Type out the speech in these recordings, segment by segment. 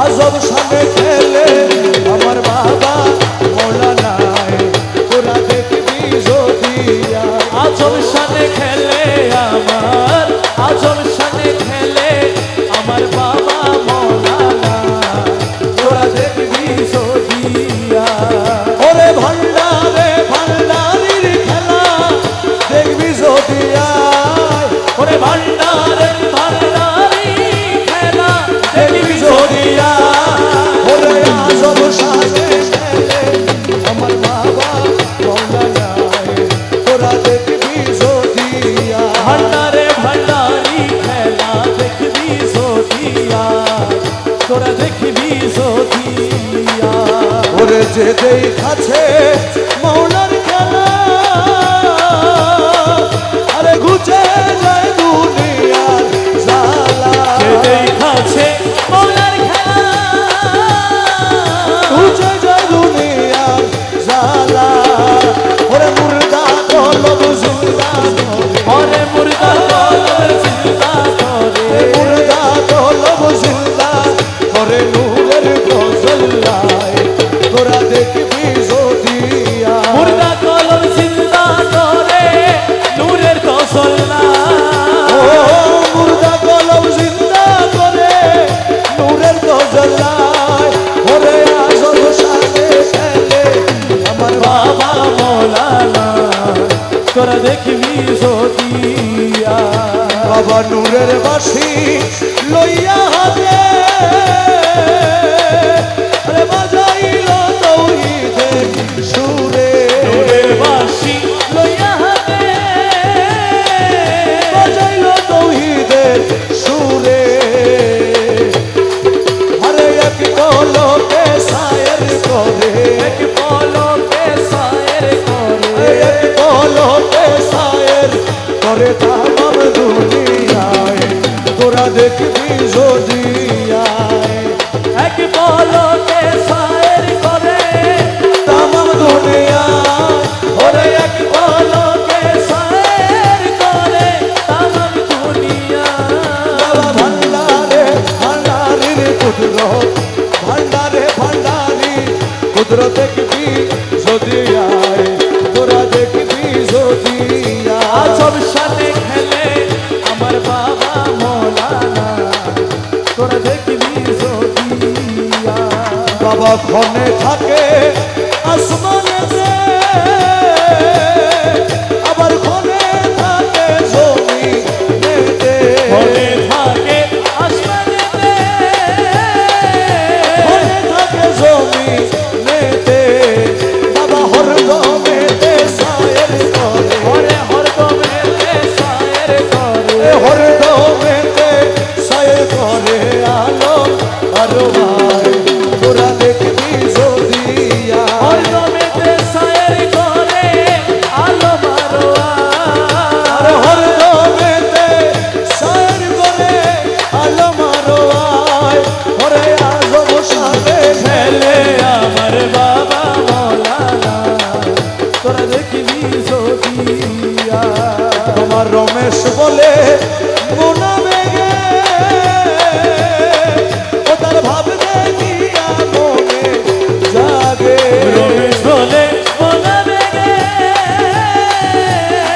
আজব সামনে খেলে। ওরে যে দেখবি জদিয়া মুর্দা কলম চিন্তা করে নূরের কসল্লা ও মুর্দা কলম জিন্দা করে, নূরের গজলায় ওরে আজব সাথে খেলে আমার বাবা মৌলানা তোরা দেখবি সদিয়া বাবা নূরের বাসি লইয়া করে তামাম দুনিয়ায় তোরা দেখবি জদিয়ায় এক পলকে সায়ের করে তামাম দুনিয়ায় ওরে এক পলকে সায়ের করে তামাম দুনিয়া বাবা ভান্ডারে ভান্ডারির কুদরত ভান্ডারে ভান্ডারি কুদরত দেখবি জদিয়ায় তোরা দেখবি জদিয়ায় আজব সাথে খেলে আমার বাবা মোলানা। তোরা দেখবি সদিয়া বাবা ক্ষণে থাকে আসমানেতে তোমার রমেশ বলে মোনা বেগে ও তার ভাব দেখিয়া মনে জাগে? রমেশ বলে বলাবে গে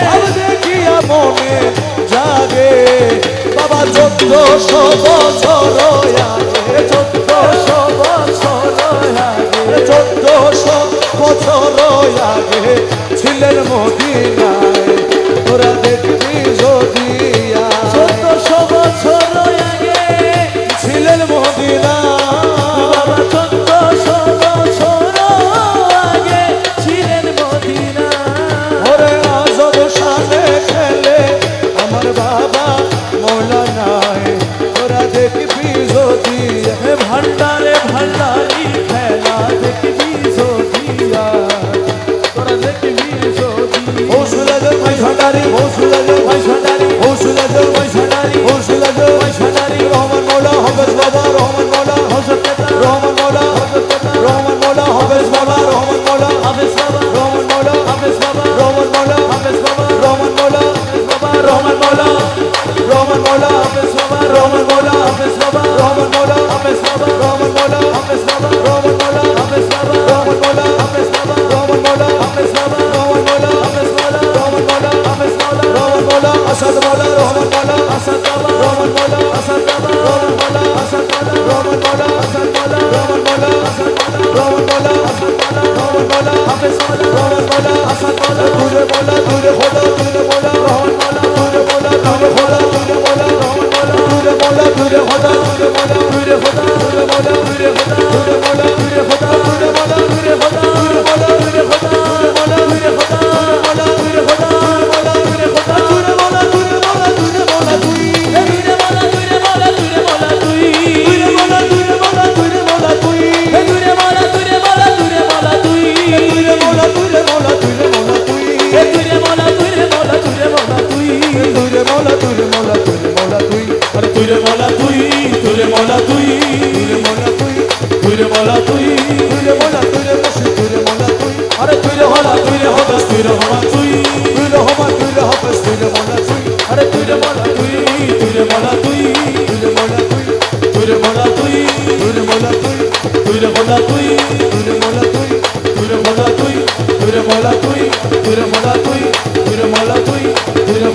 ভাব দেখিয়া মনে জাগে। বাবা চোদ্দশো বছর আগে চোদ্দশো বছর আগে চোদ্দশো বছর আগে ছিলেন মদিনায়। তোরা দেখবি যদিয়া আশা কলা ঘুরে বলা। মোলা তুই তুই মোলা তুই তুই মোলা তুই তুই মোলা তুই রে মুর্শিদ তুই রে মোলা তুই আরে তুই রে মোলা তুই রে হবাস তুই রে হবা তুই রে হমা তুই তুই আরে তুই রে তুই তুই রে তুই তুই রে তুই তুই রে তুই তুই রে তুই তুই রে তুই তুই রে তুই তুই রে তুই তুই রে তুই তুই রে তুই তুই রে তুই তুই